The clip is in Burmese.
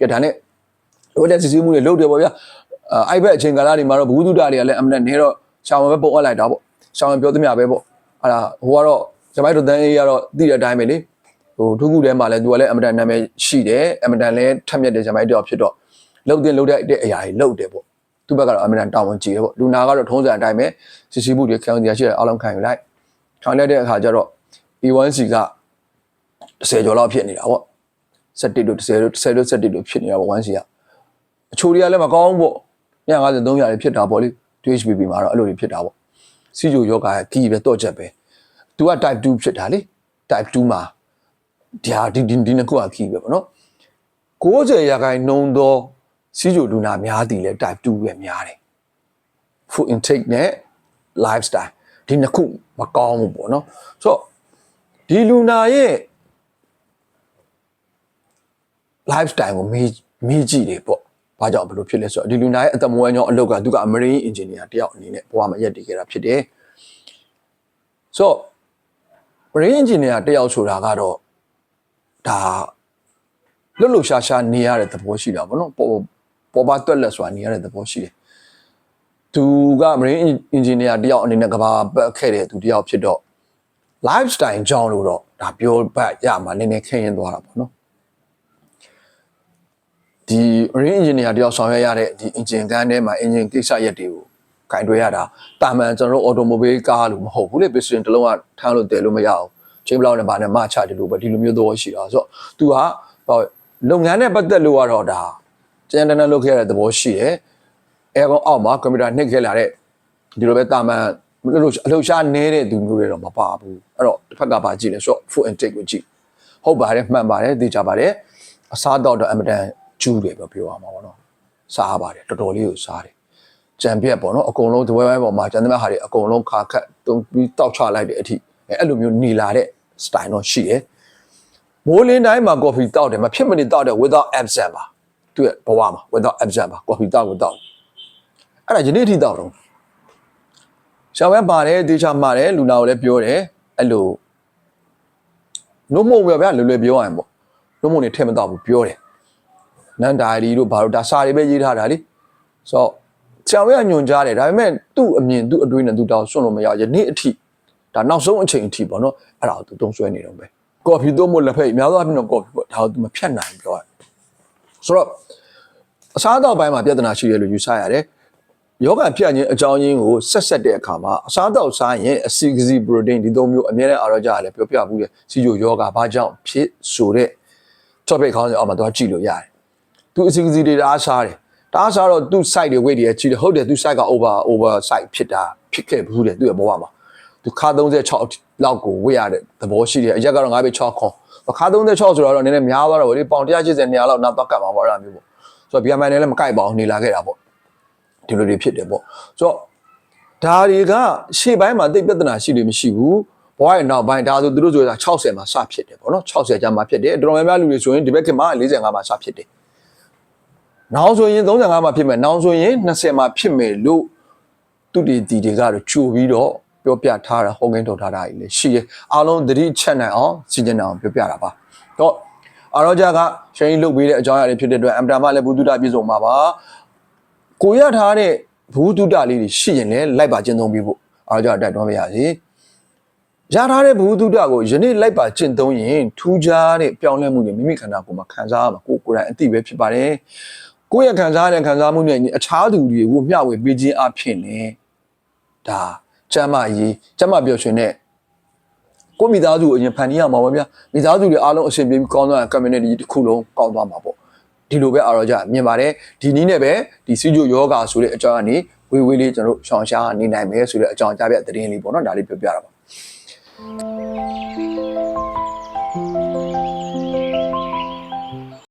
ကဲဒါနဲ့လိုတဲ့စစ်ဆေးမှုတွေလုပ်တယ်ပေါ့ဗျာအဲအဲ့ဘက်အချိန်ကာလတွေမှာတော့ဘူးတုဒ္ဒတွေကလည်းအမှန်နဲ့နေတော့ရှောင်းပဲပုံအပ်လိုက်တာပေါ့ရှောင်းပြောသမျှပဲပေါ့အဲ့ဒါဟိုကတော့ကျွန်မတို့တန်းအေးကတော့သိတဲ့အတိုင်းပဲလေဟိုထုခုထဲမှာလည်းသူကလည်းအမှန်တန်နာမည်ရှိတယ်အမှန်တန်လည်းထက်မြက်တဲ့ကျွန်မတို့ဖြစ်တော့လှုပ်တဲ့လှုပ်တဲ့အရာတွေလှုပ်တယ်ပေါ့သူ့ဘက်ကတော့အမှန်တန်တောင်းဝန်ကြည့်တယ်ပေါ့လူနာကတော့ထုံးစံအတိုင်းပဲစစ်ဆေးမှုတွေခံရရှိတဲ့အားလုံးခံယူလိုက်ခံရတဲ့အခါကျတော့ B1C က 10ကျော်လောက်ဖြစ်နေတာပေါ့17တို့10တို့10တို့17တို့ဖြစ်နေတာပေါ့ 1C ကအချိုတွေကလည်းမကောင်းဘူးပေါ့150 300တွေဖြစ်တာပေါ့လေ DHBB မှာတော့အဲ့လိုတွေဖြစ်တာပေါ့စီဂျိုယောဂါကီးပဲတော့ချက်ပဲသူက type 2ဖြစ်တာလေ type 2မှာဒီဟာဒီဒီဒီနှစ်ခုကကီးပဲပေါ့နော်90ရာခိုင်နှုန်းသောစီဂျိုလူနာများသည်လဲ type 2ပဲများတယ် food intake နဲ့ lifestyle ဒီနှစ်ခုမကောင်းဘူးပေါ့နော်ဆိုတော့ဒီလူနာရဲ့ lifestyle ကိုမေးမေးကြည့်တယ်ပေါ့။ဘာကြောင့်ဘလို့ဖြစ်လဲဆိုတော့ဒီလူနာရဲ့အသက်မွေးကြောင်းအလုပ်ကသူက marine engineer တယောက်အနေနဲ့ဘဝမှာရက်တည်ခဲ့တာဖြစ်တယ်။ဆိုတော့ marine engineer တယောက်ဆိုတာကတော့ဒါလွတ်လွတ်ရှားရှားနေရတဲ့သဘောရှိတာပေါ့နော်။ပေါ်ပေါ်ပါတွက်လက်ဆိုတာနေရတဲ့သဘောရှိတယ်။သူက marine engineer တယောက်အနေနဲ့ကဘာပတ်ခဲ့တဲ့သူတယောက်ဖြစ်တော့ lifestyle ကြောင်းလို့တော့ဒါပြောပတ်ရမှာနည်းနည်းခင်းရင်သွားတာပေါ့နော်။ ဒီ marine engineer တယောက်ဆောင်ရွက်ရတဲ့ဒီ engine ကန်းထဲမှာ engine ကိစ္စရက်တွေကိုကင်တွဲရတာတာမန်ကျွန်တော်တို့ automobile ကားလို့မဟုတ်ဘူးလေ piston တစ်လုံးကထမ်းလို့တည်လို့မရအောင်ချိန်ဘလောက်နဲ့ဗာနဲ့မချတယ်လို့ပဲဒီလိုမျိုးတော့ရှိတာဆိုတော့ तू ကဟောလုပ်ငန်းနဲ့ပတ်သက်လို့ကတော့ဒါကျန်တန်းလုပ်ခဲ့ရတဲ့သဘောရှိတယ်အဲကောင်အောက်မှာကွန်ပျူတာနှိပ်ခဲ့လာတဲ့ဒီလိုပဲတာမန်လို့အလှရှားနေတဲ့သူမျိုးတွေတော့မပါဘူးအဲ့တော့တစ်ဖက်ကပါကြည့်လဲဆိုတော့ full intake ကိုကြည့်ဟုတ်ပါတယ်မှန်ပါတယ်သိကြပါတယ်အစားတော့တော့အမတန် ကျူးတယ်ပဲပြောရမှာပေါ့နော်စားပါတယ်တော်တော်လေးကိုစားတယ်ကြံပြက်ပေါ့နော်အကုန်လုံးဒဝဲဝဲပေါ်မှာကျန်တဲ့ဟာတွေအကုန်လုံးခါခတ်တုံးပြီးတောက်ချလိုက်တဲ့အထိအဲအဲ့လိုမျိုးหนีလာတဲ့ style တော့ရှိတယ်မိုးလင်းတိုင်းမှာ coffee တောက်တယ်မဖြစ်မနေတောက်တယ် without absent ပါသူ့ရဲ့ဘဝမှာ without absent ပါ coffee တောက်ကိုတောက်အဲ့ဒါယနေ့အထိတောက်တော့ရှောင်းဝဲပါတယ်တေချာမှာတယ်လူနာကိုလည်းပြောတယ်အဲ့လိုနှုတ်မုံပဲဗျာလွယ်လွယ်ပြောရရင်ပေါ့နှုတ်မုံနေထဲမတော့ဘူးပြောတယ် နန်ဒါရီတို့ဘာလို့ဒါစာတွေပဲရေးထားတာလीဆိုတော့ဆရာဝဲကညွန်ကြားတယ်ဒါပေမဲ့သူ့အမြင်သူ့အတွေးနဲ့သူတောင်းစွန့်လို့မရယနေ့အထိဒါနောက်ဆုံးအချိန်အထိပေါ့နော်အဲ့ဒါကိုသူတုံးဆွဲနေတော့ပဲကော်ဖီသုံးဖို့လက်ဖက်အများသောအားဖြင့်တော့ကော်ဖီပေါ့ဒါကိုသူမဖြတ်နိုင်ဘူးပြောရဆိုတော့အစားအသောက်ပိုင်းမှာပြဿနာရှိတယ်လို့ယူဆရတယ်ယောဂဖြတ်ခြင်းအကြောင်းရင်းကိုဆက်ဆက်တဲ့အခါမှာအစားအသောက်စားရင်အဆီဂစီပရိုတင်းဒီသုံးမျိုးအများနဲ့အားရကြရတယ်ပြောပြဘူးလေစီဂျိုယောဂဘာကြောင့်ဖြစ်ဆိုတဲ့ topic ခေါင်းစဉ်အောက်မှာသွားကြည့်လို့ရတယ် သူအစီအစီတွေတအားစားတယ်တအားစားတော့သူ့ site တွေ weight တွေကြီးတယ်ဟုတ်တယ်သူ site က over over site ဖြစ်တာဖြစ်ခဲ့ဘူးတယ်သူ့ရဲ့ဘဝမှာသူခါ36လောက်ကိုဝေ့ရတဲ့သဘောရှိတယ်အရက်ကတော့9ပဲ6ခွန်ခါ36ဆိုတော့နည်းနည်းများသွားတော့ဗောလေပေါင်180 200လောက်နောက်တော့ကတ်မှာပေါ့အဲ့လိုမျိုးပေါ့ဆိုတော့ BMI နဲ့လည်းမကိုက်ပါဘူးနေလာခဲ့တာပေါ့ဒီလိုတွေဖြစ်တယ်ပေါ့ဆိုတော့ဒါတွေကရှေ့ပိုင်းမှာတိတ်ပြဿနာရှိလို့မရှိဘူးဘဝရဲ့နောက်ပိုင်းဒါဆိုသူတို့ဆိုတာ60မှာစဖြစ်တယ်ပေါ့နော်60ကျမှဖြစ်တယ်တော်တော်များများလူတွေဆိုရင်ဒီဘက်ခင်မှာ45မှာစဖြစ်တယ် နောက်ဆိုရင်35မှာဖြစ်မယ်နောက်ဆိုရင်20မှာဖြစ်မယ်လို့သူတီတီတွေကတော့ကြိုပြီးတော့ပြောပြထားတာဟောကင်းထုတ်ထားတာကြီးလေရှိရအားလုံးသတိချက်နိုင်အောင်စီစဉ်နိုင်အောင်ပြောပြတာပါတော့အာရောဂျာကရှင်းလုတ်ပေးတဲ့အကြောင်းအရာတွေဖြစ်တဲ့အတွက်အမ်တာမလည်းဘုဒ္ဓတာပြည့်စုံမှာပါကိုရထားတဲ့ဘုဒ္ဓတာလေးတွေရှိရင်လည်းလိုက်ပါကျင့်သုံးပြီးဖို့အာရောဂျာတိုက်တွန်းပါရစေရထားတဲ့ဘုဒ္ဓတာကိုယနေ့လိုက်ပါကျင့်သုံးရင်ထူးခြားတဲ့ပြောင်းလဲမှုတွေမိမိခန္ဓာကိုယ်မှာခံစားရမှာကိုယ်ကိုယ်တိုင်အသိပဲဖြစ်ပါတယ် ကိုယ့်ရဲ့ခံစားရတဲ့ခံစားမှုနဲ့အခြားသူတွေကိုမျှဝေပေးခြင်းအဖြစ်နဲ့ဒါကျမ်းမာရေးကျမ်းမာပျော်ရွှင်တဲ့ကိုယ့်မိသားစုကိုအရင်ဖန်တီးရမှာပါဗျာမိသားစုတွေအားလုံးအဆင်ပြေပြီးကောင်းသွားတဲ့ community တစ်ခုလုံးကောင်းသွားမှာပေါ့ဒီလိုပဲအားတော့ကြမြင်ပါတယ်ဒီနည်းနဲ့ပဲဒီစီဂျိုယောဂါဆိုတဲ့အကြောင်းကနေဝေးဝေးလေးကျွန်တော်တို့ရှောင်ရှားနေနိုင်မယ်ဆိုတဲ့အကြောင်းကြားပြသတင်းလေးပေါ့နော်ဒါလေးပြောပြတာပါ